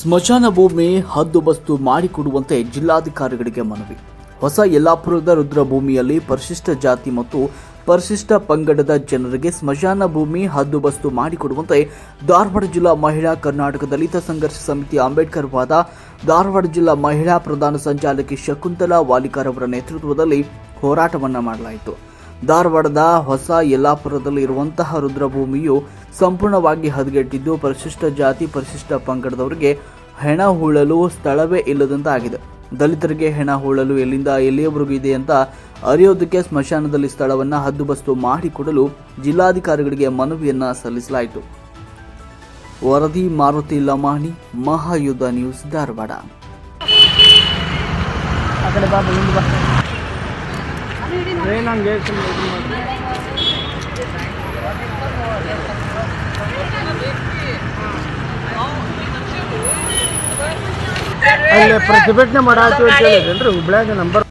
ಸ್ಮಶಾನ ಭೂಮಿ ಹದ್ದುಬಸ್ತು ಮಾಡಿಕೊಡುವಂತೆ ಜಿಲ್ಲಾಧಿಕಾರಿಗಳಿಗೆ ಮನವಿ. ಹೊಸ ಯಲ್ಲಾಪುರದ ರುದ್ರಭೂಮಿಯಲ್ಲಿ ಪರಿಶಿಷ್ಟ ಜಾತಿ ಮತ್ತು ಪರಿಶಿಷ್ಟ ಪಂಗಡದ ಜನರಿಗೆ ಸ್ಮಶಾನ ಭೂಮಿ ಹದ್ದುಬಸ್ತು ಮಾಡಿಕೊಡುವಂತೆ ಧಾರವಾಡ ಜಿಲ್ಲಾ ಮಹಿಳಾ ಕರ್ನಾಟಕ ದಲಿತ ಸಂಘರ್ಷ ಸಮಿತಿ ಅಂಬೇಡ್ಕರ್ ವಾದ ಧಾರವಾಡ ಜಿಲ್ಲಾ ಮಹಿಳಾ ಪ್ರಧಾನ ಸಂಚಾಲಕಿ ಶಕುಂತಲಾ ವಾಲಿಕಾರ್ ಅವರ ನೇತೃತ್ವದಲ್ಲಿ ಹೋರಾಟವನ್ನು ಮಾಡಲಾಯಿತು. ಧಾರವಾಡದ ಹೊಸ ಯಲ್ಲಾಪುರದಲ್ಲಿ ಇರುವಂತಹ ರುದ್ರಭೂಮಿಯು ಸಂಪೂರ್ಣವಾಗಿ ಹದಗೆಟ್ಟಿದ್ದು ಪರಿಶಿಷ್ಟ ಜಾತಿ, ಪರಿಶಿಷ್ಟ ಪಂಗಡದವರಿಗೆ ಹೆಣ ಹೂಳಲು ಸ್ಥಳವೇ ಇಲ್ಲದಂತಾಗಿದೆ. ದಲಿತರಿಗೆ ಹೆಣ ಹೂಳಲು ಎಲ್ಲಿಂದ ಎಲ್ಲಿಯವರೆಗೂ ಇದೆ ಅಂತ ಅರಿಯೋದಕ್ಕೆ ಸ್ಮಶಾನದಲ್ಲಿ ಸ್ಥಳವನ್ನು ಹದ್ದುಬಸ್ತು ಮಾಡಿಕೊಡಲು ಜಿಲ್ಲಾಧಿಕಾರಿಗಳಿಗೆ ಮನವಿಯನ್ನ ಸಲ್ಲಿಸಲಾಯಿತು. ವರದಿ, ಮಾರುತಿ ಲಮಾಣಿ ಮಹಾಯುದ್ಧ ನ್ಯೂಸ್ ಧಾರವಾಡ. ಟ್ರೈನ್ ಅಲ್ಲಿ ಪ್ರತಿಭಟನೆ ಮಾಡಾತೀವಿ ಹುಬ್ಳ್ಯಾಗ ನಂಬರ್